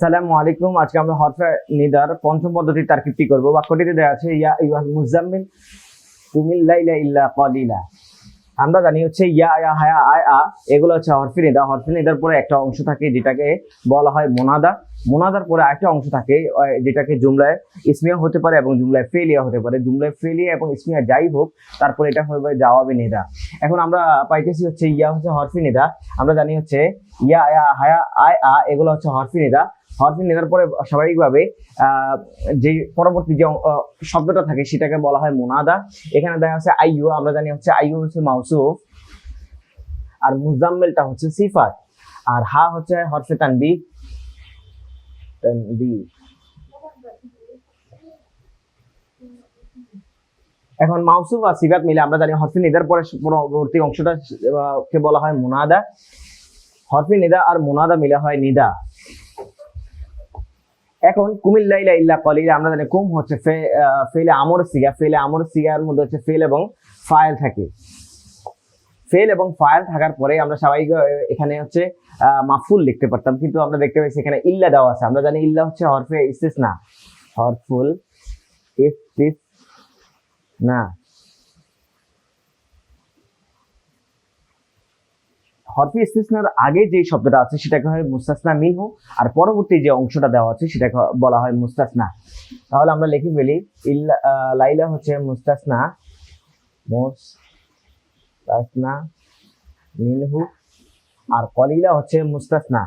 সালামু আলাইকুম। আজকে আমরা হরফে নিদার পঞ্চম পদ্ধতি তারকিবটি করব। বাক্যটিতে দেওয়া আছে, ইয়া ইউহাল মুজাম্মিল কুমিল লাইলা ইল্লা কলিলা আমরা জানি হচ্ছে, ইয়া আয়া হায়া, আয়, আ। এগুলো হচ্ছে হরফি নিদা। হরফি নিদার পরে একটা অংশ থাকে যেটাকে বলা হয় মোনাদা। মোনাদার পরে একটা অংশ থাকে যেটাকে জুমলায় ইসমিয়া হতে পারে এবং জুমলায় ফেলিয়া হতে পারে। জুমলায় ফেলিয়া এবং ইসমিয়া যাই হোক, তারপরে এটা হবে জাওয়াবে নিদা। এখন আমরা পাইতেছি হচ্ছে, ইয়া হচ্ছে হরফি নিদা। আমরা জানি হচ্ছে, ইয়া আয়া হায়া, আয়, আ। এগুলো হচ্ছে হরফি নিদা। হরফি নেওয়ার পরে স্বাভাবিকভাবে যে পরবর্তী যে শব্দটা থাকে সেটাকে বলা হয় মোনাদা। এখানে দেখা যাচ্ছে আইয়ু, আমরা জানি হচ্ছে আইয়ু হচ্ছে মাউসুফ, আর মুজাম্মেলটা হচ্ছে সিফাত, আর হা হচ্ছে হরফে তানবি তানবি এখন মাউসুফ আর সিফাত মিলে আমরা জানি হরফে নিদার পরে পরবর্তী অংশটা কে বলা হয় মোনাদা। হরফে নিদা আর মোনাদা মিলে হয় নিদা। এখন কুমিল্লা ইলা ইল্লা কলিলা আমরা জানি কুম হচ্ছে ফেলে আমর সিগা, ফেলে আমর সিগার মধ্যে হচ্ছে ফেল এবং ফাইল থাকে। ফেল এবং ফাইল থাকার পরে আমরা স্বাভাবিক এখানে হচ্ছে মাফুল লিখতে পারতাম, কিন্তু আমরা দেখতে পাচ্ছি এখানে ইল্লা দেওয়া আছে। আমরা জানি ইল্লা হচ্ছে হরফে ইস্তিস না হরফুল ইস্তিস না। হরফি ইস্তিসনার আগে যে শব্দটা আছে সেটাকে হয় মুস্তাসনা মিনহু, আর পরবর্তী যে অংশটা দেওয়া আছে সেটাকে বলা হয় মুস্তাসনা। তাহলে আমরা লিখে ফেলি লাইলা হচ্ছে মুস্তাসনা মুস্তাসনা মিনহু, আর কলিলা হচ্ছে মুস্তাসনা।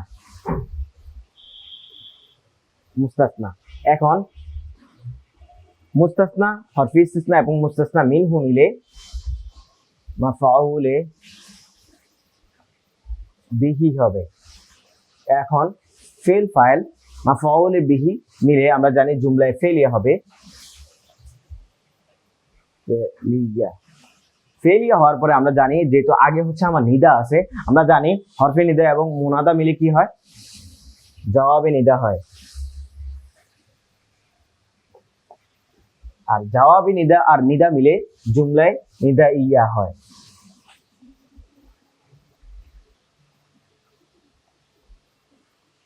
মুস্তাসনা। এখন মুস্তাসনা, হরফি ইস্তিসনা এবং মুস্তাসনা মিনহু মিলে মাফাউলে বিহি হবে। এখন ফেল ফাইল মাফাউলে বিহি মিলে আমরা জানি জুমলায় ফেলিয়া হবে। ফেলিয়া হওয়ার পরে আমরা জানি, যেহেতু আগে হচ্ছে আমার নিদা আছে, আমরা জানি হরফে নিদা এবং মুনাদা মিলে কি হয়? জবাবে নিদা হয়। আর জবাবি নিদা আর নিদা মিলে জুমলায় নিদা ইয়া হয়।